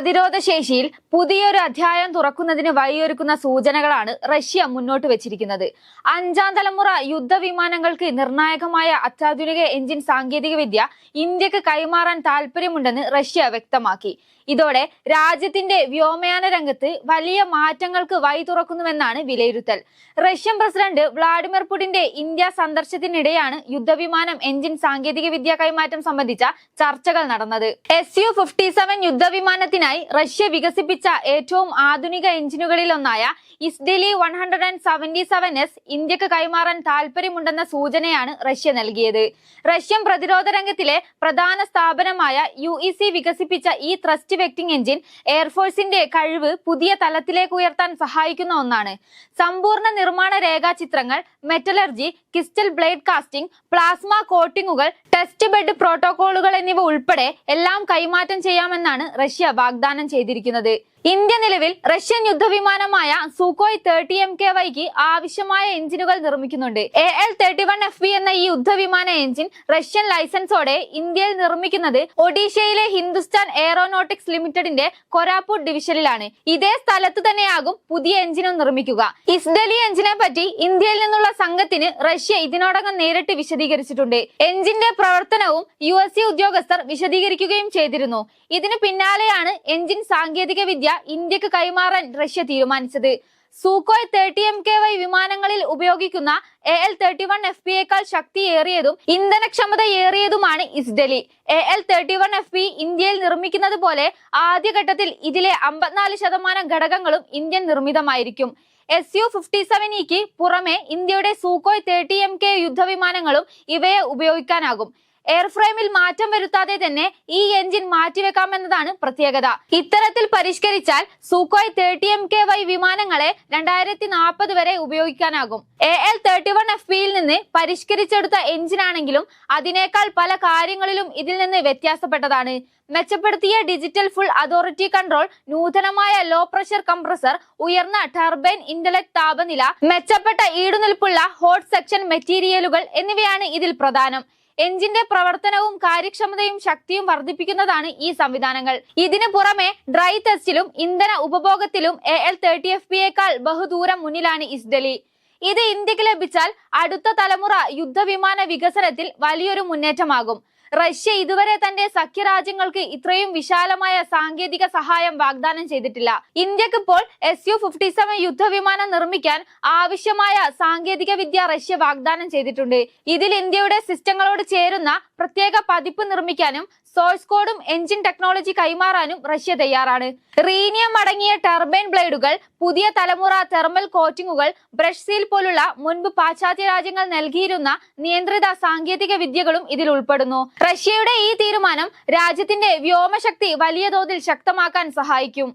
പ്രതിരോധ ശേഷിയിൽ പുതിയൊരു അധ്യായം തുറക്കുന്നതിന് വഴിയൊരുക്കുന്ന സൂചനകളാണ് റഷ്യ മുന്നോട്ട് വെച്ചിരിക്കുന്നത്. അഞ്ചാം തലമുറ യുദ്ധവിമാനങ്ങൾക്ക് നിർണായകമായ അത്യാധുനിക എഞ്ചിൻ സാങ്കേതികവിദ്യ ഇന്ത്യയ്ക്ക് കൈമാറാൻ താൽപ്പര്യമുണ്ടെന്ന് റഷ്യ വ്യക്തമാക്കി. ഇതോടെ രാജ്യത്തിന്റെ വ്യോമയാന രംഗത്ത് വലിയ മാറ്റങ്ങൾക്ക് വഴി തുറക്കുന്നുവെന്നാണ് വിലയിരുത്തൽ. റഷ്യൻ പ്രസിഡന്റ് വ്ളാഡിമിർ പുടിന്റെ ഇന്ത്യ സന്ദർശനത്തിനിടെയാണ് യുദ്ധവിമാനം എഞ്ചിൻ സാങ്കേതിക വിദ്യ കൈമാറ്റം സംബന്ധിച്ച ചർച്ചകൾ നടന്നത്. എസ് യു ഫിഫ്റ്റി സെവൻ യുദ്ധവിമാനത്തിനായി റഷ്യ വികസിപ്പിച്ച ഏറ്റവും ആധുനിക എഞ്ചിനുകളിൽ ഒന്നായ Izdeliye one hundred and seventy seven S ഇന്ത്യയ്ക്ക് കൈമാറാൻ താൽപര്യമുണ്ടെന്ന സൂചനയാണ് റഷ്യ നൽകിയത്. റഷ്യൻ പ്രതിരോധ രംഗത്തിലെ പ്രധാന സ്ഥാപനമായ യു വികസിപ്പിച്ച ഈ ത്രസ്റ്റ് വെക്ടിംഗ് എഞ്ചിൻ എയർഫോഴ്സിന്റെ കഴിവ് പുതിയ തലത്തിലേക്ക് ഉയർത്താൻ സഹായിക്കുന്ന ഒന്നാണ്. സമ്പൂർണ നിർമ്മാണ രേഖാചിത്രങ്ങൾ metallurgy crystal blade casting plasma കോട്ടിങ്ങുകൾ test bed പ്രോട്ടോകോളുകൾ എന്നിവ ഉൾപ്പെടെ എല്ലാം കൈമാറ്റം ചെയ്യാമെന്നാണ് റഷ്യ വാഗ്ദാനം ചെയ്തിരിക്കുന്നത്. ഇന്ത്യ നിലവിൽ റഷ്യൻ യുദ്ധവിമാനമായ സൂക്കോയ് തേർട്ടി എം കെ വൈക്ക് ആവശ്യമായ എഞ്ചിനുകൾ നിർമ്മിക്കുന്നുണ്ട്. A L thirty one F B എന്ന ഈ യുദ്ധവിമാന എഞ്ചിൻ റഷ്യൻ ലൈസൻസോടെ ഇന്ത്യയിൽ നിർമ്മിക്കുന്നത് ഒഡീഷയിലെ ഹിന്ദുസ്ഥാൻ എയറോനോട്ടിക്സ് ലിമിറ്റഡിന്റെ കൊരാപൂട്ട് ഡിവിഷനിലാണ്. ഇതേ സ്ഥലത്ത് തന്നെയാകും പുതിയ എഞ്ചിനും നിർമ്മിക്കുക. ഇസ്ഡലി എഞ്ചിനെ പറ്റി ഇന്ത്യയിൽ നിന്നുള്ള സംഘത്തിന് റഷ്യ ഇതിനോടകം നേരിട്ട് വിശദീകരിച്ചിട്ടുണ്ട്. എഞ്ചിന്റെ പ്രവർത്തനവും യു എസ് സി ഉദ്യോഗസ്ഥർ വിശദീകരിക്കുകയും ചെയ്തിരുന്നു. ഇതിനു പിന്നാലെയാണ് എഞ്ചിൻ സാങ്കേതിക വിദ്യ ഇന്ത്യയ്ക്ക് കൈമാറാൻ റഷ്യ തീരുമാനിച്ചത്. Sukhoi thirty M K Y വിമാനങ്ങളിൽ ഉപയോഗിക്കുന്ന A L thirty one F P യേക്കാൾ ശക്തിയേറിയതും ഇന്ധനക്ഷമത ഏറിയതുമാണ് ഇസ്ഡലി A L thirty one F P ഇന്ത്യയിൽ നിർമ്മിക്കുന്നത് പോലെ ആദ്യഘട്ടത്തിൽ ഇതിലെ അമ്പത്തിനാല് ശതമാനം ഘടകങ്ങളും ഇന്ത്യൻ നിർമ്മിതമായിരിക്കും. എസ് യു ഫിഫ്റ്റി സെവൻ ഇക്ക് പുറമെ ഇന്ത്യയുടെ സൂക്കോയ് തേർട്ടി എം കെ യുദ്ധവിമാനങ്ങളും ഇവയെ ഉപയോഗിക്കാനാകും. എയർഫ്രെയിമിൽ മാറ്റം വരുത്താതെ തന്നെ ഈ എഞ്ചിൻ മാറ്റിവെക്കാമെന്നതാണ് പ്രത്യേകത. ഇത്തരത്തിൽ പരിഷ്കരിച്ചാൽ Sukhoi thirty M K Y വിമാനങ്ങളെ രണ്ടായിരത്തി നാൽപ്പത് വരെ ഉപയോഗിക്കാനാകും. A L thirty one F പിയിൽ നിന്ന് പരിഷ്കരിച്ചെടുത്ത എഞ്ചിനാണെങ്കിലും അതിനേക്കാൾ പല കാര്യങ്ങളിലും ഇതിൽ നിന്ന് വ്യത്യാസപ്പെട്ടതാണ്. മെച്ചപ്പെടുത്തിയ ഡിജിറ്റൽ ഫുൾ അതോറിറ്റി കൺട്രോൾ നൂതനമായ ലോ പ്രഷർ കംപ്രസർ ഉയർന്ന ടർബൈൻ ഇന്റലക്ട് താപനില മെച്ചപ്പെട്ട ഈടുനിൽപ്പുള്ള ഹോട്ട് സെക്ഷൻ മെറ്റീരിയലുകൾ എന്നിവയാണ് ഇതിൽ പ്രധാനം. എഞ്ചിന്റെ പ്രവർത്തനവും കാര്യക്ഷമതയും ശക്തിയും വർദ്ധിപ്പിക്കുന്നതാണ് ഈ സംവിധാനങ്ങൾ. ഇതിനു പുറമെ ഡ്രൈ ടെസ്റ്റിലും ഇന്ധന ഉപഭോഗത്തിലും എ എൽ തേർട്ടി എഫ് പിയേക്കാൾ ബഹുദൂരം മുന്നിലാണ് ഇസ്ഡലി ഇത് ഇന്ത്യയ്ക്ക് ലഭിച്ചാൽ അടുത്ത തലമുറ യുദ്ധവിമാന വികസനത്തിൽ വലിയൊരു മുന്നേറ്റമാകും. റഷ്യ ഇതുവരെ തന്റെ സഖ്യരാജ്യങ്ങൾക്ക് ഇത്രയും വിശാലമായ സാങ്കേതിക സഹായം വാഗ്ദാനം ചെയ്തിട്ടില്ല. ഇന്ത്യയ്ക്ക് ഇപ്പോൾ എസ് യു ഫിഫ്റ്റി സെവൻ യുദ്ധവിമാനം നിർമ്മിക്കാൻ ആവശ്യമായ സാങ്കേതിക വിദ്യ റഷ്യ വാഗ്ദാനം ചെയ്തിട്ടുണ്ട്. ഇതിൽ ഇന്ത്യയുടെ സിസ്റ്റങ്ങളോട് ചേരുന്ന പ്രത്യേക പതിപ്പ് നിർമ്മിക്കാനും സോഴ്സ് കോഡും എഞ്ചിൻ ടെക്നോളജി കൈമാറാനും റഷ്യ തയ്യാറാണ്. റീനിയം അടങ്ങിയ ടർബൈൻ ബ്ലേഡുകൾ പുതിയ തലമുറ തെർമൽ കോറ്റിംഗുകൾ ബ്രഷ് സീൽ പോലുള്ള മുൻപ് പാശ്ചാത്യ രാജ്യങ്ങൾ നൽകിയിരുന്ന നിയന്ത്രിത സാങ്കേതിക വിദ്യകളും ഇതിൽ ഉൾപ്പെടുന്നു. റഷ്യയുടെ ഈ തീരുമാനം രാജ്യത്തിന്റെ വ്യോമശക്തി വലിയ തോതിൽ ശക്തമാക്കാൻ സഹായിക്കും.